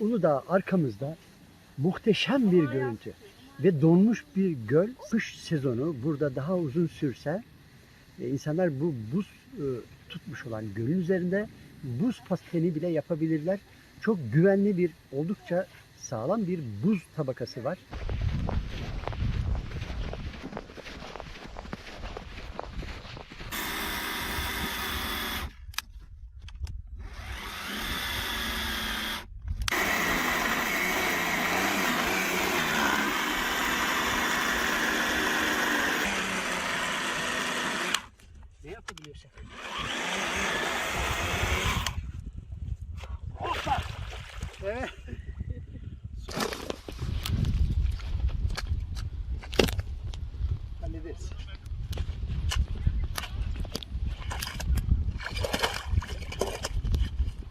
Uludağ arkamızda muhteşem bir görüntü ve donmuş bir göl. Kış sezonu burada daha uzun sürse e, insanlar bu buz e, tutmuş olan gölün üzerinde buz pateni bile yapabilirler. Çok güvenli bir, oldukça sağlam bir buz tabakası var.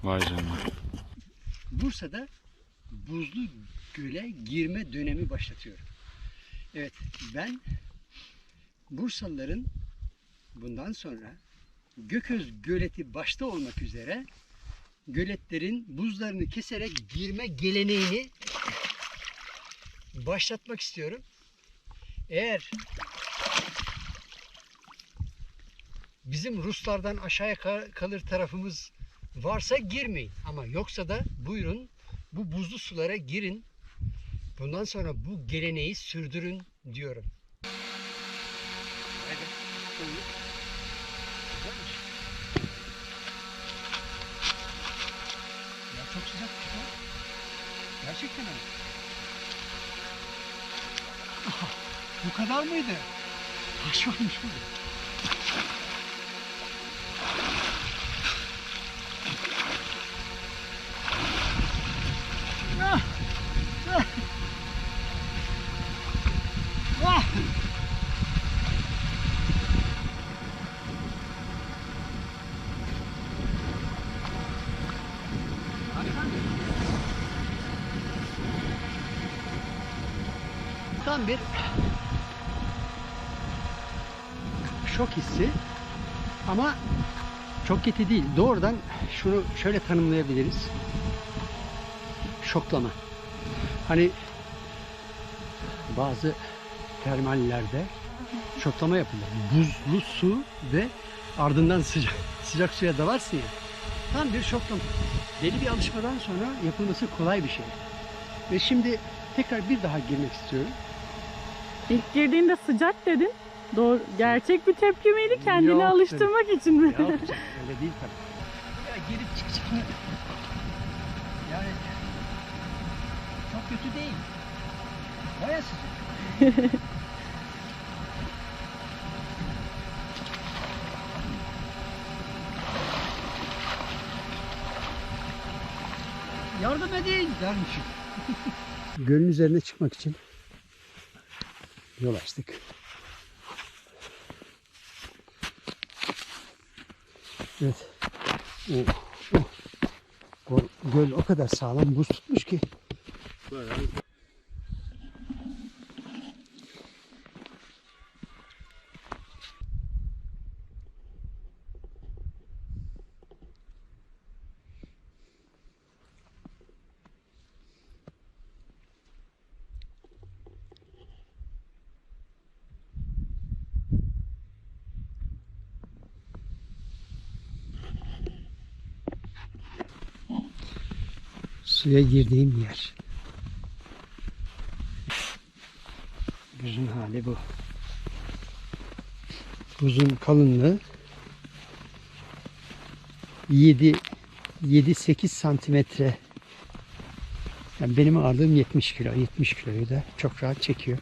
Vay canına. Bursa'da buzlu göle girme dönemi başlatıyorum. Evet ben Bursalıların bundan sonra Gököz göleti başta olmak üzere göletlerin buzlarını keserek girme geleneğini başlatmak istiyorum. Eğer bizim Ruslardan aşağıya ka- kalır tarafımız varsa girmeyin. Ama yoksa da buyurun bu buzlu sulara girin. Bundan sonra bu geleneği sürdürün diyorum. Hadi, çok sıcak çıkıyor. Gerçekten öyle. Aha, bu kadar mıydı? Taş varmış burada. Tam bir şok hissi ama çok kötü değil. Doğrudan şunu şöyle tanımlayabiliriz. Şoklama. Hani bazı termallerde şoklama yapılır. Buzlu su ve ardından sıcak sıcak suya dalarsın ya. Tam bir şoklama. Belli bir alışmadan sonra yapılması kolay bir şey. Ve şimdi tekrar bir daha girmek istiyorum. İlk girdiğinde sıcak dedin. Doğru, gerçek bir tepki miydi kendini Yok alıştırmak için mi? Yok canım, öyle değil tabii. Ya girip çıkacağım. Yani çok kötü değil. Baya sıcak. Yardım edin dermişim. Gölün üzerine çıkmak için yol açtık. Evet. Oh, oh. O göl o kadar sağlam buz tutmuş ki. Suya girdiğim yer. Buzun hali bu. Buzun kalınlığı 7 7-8 santimetre. Yani benim ağırlığım 70 kilo. 70 kiloyu da çok rahat çekiyor.